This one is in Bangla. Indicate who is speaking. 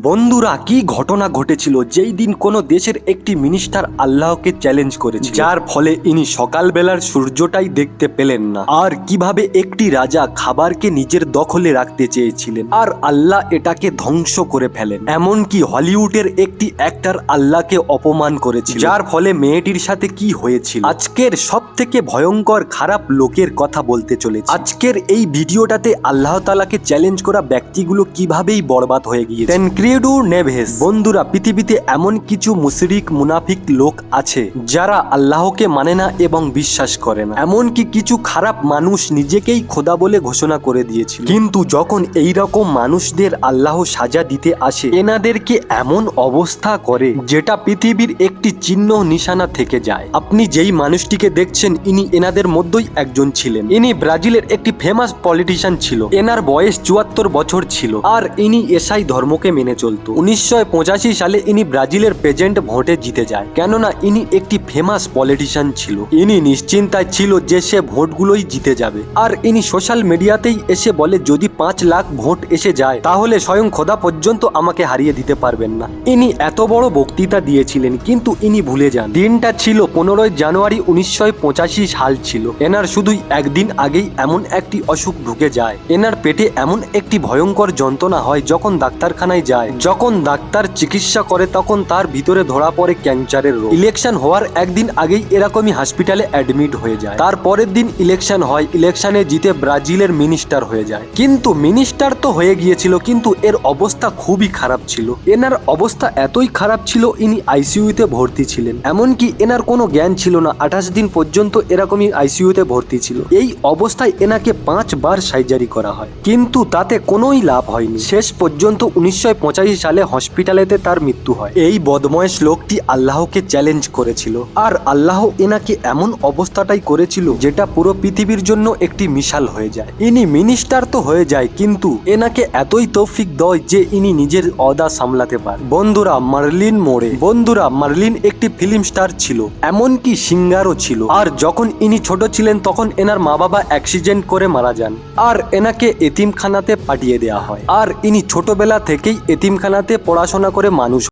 Speaker 1: বন্ধুরা, কি ঘটনা ঘটেছিল? যেই দিন কোনো দেশের একটি মিনিস্টার আল্লাহকে চ্যালেঞ্জ করেছে যার ফলে ইনি সকালবেলার সূর্যটাই দেখতে পেলেন না। আর কীভাবে একটি রাজা খাবারকে নিজের দখলে রাখতে চেয়েছিলেন। আর আল্লাহ এটাকে ধ্বংস করে ফেলেন। এমনকি হলিউডের একটি অ্যাক্টর আল্লাহকে অপমান করেছিল। যার ফলে মেয়েটির সাথে কি হয়েছিল? আজকের সব থেকে ভয়ঙ্কর খারাপ লোকের কথা বলতে চলেছে। আজকের এই ভিডিওটাতে আল্লাহ তালাকে চ্যালেঞ্জ করা ব্যক্তিগুলো কিভাবেই বরবাদ হয়ে গিয়েছে। তেনক্রিয়েডু নেভেস। বন্ধুরা, পৃথিবীতে এমন কিছু মুশরিক, মুনাফিক লোক আছে, যারা আল্লাহকে মানে না এবং বিশ্বাস করে না। এমনকি কিছু খারাপ মানুষ নিজেকেই খোদা বলে ঘোষণা করে দিয়েছিল। কিন্তু যখন এই রকম মানুষদের আল্লাহ সাজা দিতে আসে, এনাদেরকে এমন অবস্থা করে, যেটা পৃথিবীর একটি চিহ্ন নিশানা থেকে যায়। আপনি যেই মানুষটিকে দেখছেন, ইনি এনাদের মধ্যেই একজন ছিলেন। ইনি ব্রাজিলের একটি ফেমাস পলিটিশিয়ান ছিল। এনার বয়স চুয়াত্তর বছর ছিল। আর ইনি এসআই ধর্মকে মেনে চলতো। উনিশশো সালে ইনি ব্রাজিলের প্রেজেন্ট ভোটে জিতে যায়। কেননা ইনি একটি ফেমাস পলিটিশিয়ান ছিল। ইনি নিশ্চিন্তায় ছিল যে সে ভোটগুলোই জিতে যাবে। আর ইনি সোশ্যাল মিডিয়াতেই এসে বলে, যদি পাঁচ লাখ ভোট এসে যায়, তাহলে স্বয়ং খোদা পর্যন্ত আমাকে হারিয়ে দিতে পারবেন না। ইনি এত বড় বক্তৃতা দিয়েছিলেন, কিন্তু ইনি ভুলে যান। দিনটা ছিল পনেরোই জানুয়ারি উনিশশো পঁচাশি সাল ছিল। এনার শুধুই একদিন আগেই এমন একটি অসুখ ঢুকে যায়। এনার পেটে এমন একটি ভয়ঙ্কর যন্ত্রণা হয় যখন ডাক্তারখানায় যায়। যখন ডাক্তার চিকিৎসা করে, তখন তার ভিতরে ধরা পড়ে ক্যান্সারের রোগ। ইলেকশন হওয়ার একদিন আগেই এরকমই হসপিটালে অ্যাডমিট হয়ে যায়। তার পরের দিন ইলেকশন হয়। ইলেকশনে জিতে ব্রাজিলের মিনিস্টার হয়ে যায়। কিন্তু মিনিস্টার তো হয়ে গিয়েছিল, কিন্তু এর অবস্থা খুবই খারাপ ছিল। এনার অবস্থা এতই খারাপ ছিল, ইনি আইসিইউতে ভর্তি ছিলেন। এমনকি এনার কোনো জ্ঞান ছিল না। আঠাশ দিন পর্যন্ত এরকমই আইসিইউতে ভর্তি ছিল। এই অবস্থায় এনাকে পাঁচবার সার্জারি করা হয়। কিন্তু তাতে কোনোই লাভ হয়নি। শেষ পর্যন্ত উনিশশো সালে হসপিটালেতে তার মৃত্যু হয়। এই বদময়েশ লোকটি আল্লাহকে চ্যালেঞ্জ করেছিল। আর আল্লাহ এনাকে এমন অবস্থাটাই করেছিল যেটা পুরো পৃথিবীর জন্য একটি মিশাল হয়ে যায়। ইনি মিনিস্টার তো হয়ে যায়, কিন্তু এনাকে এতই তৌফিক দয় যে ইনি নিজের অদা সামলাতে পারে। বন্ধুরা, মার্লিন মোড়ে। বন্ধুরা, মার্লিন একটি ফিল্ম স্টার ছিল, এমনকি সিঙ্গারও ছিল। আর যখন ইনি ছোট ছিলেন, তখন এনার মা বাবা অ্যাক্সিডেন্ট করে মারা যান। আর এনাকে এতিমখানাতে পাঠিয়ে দেওয়া হয়। আর ইনি ছোটবেলা থেকেই এতিমখানাতে পড়াশোনা করে মানুষ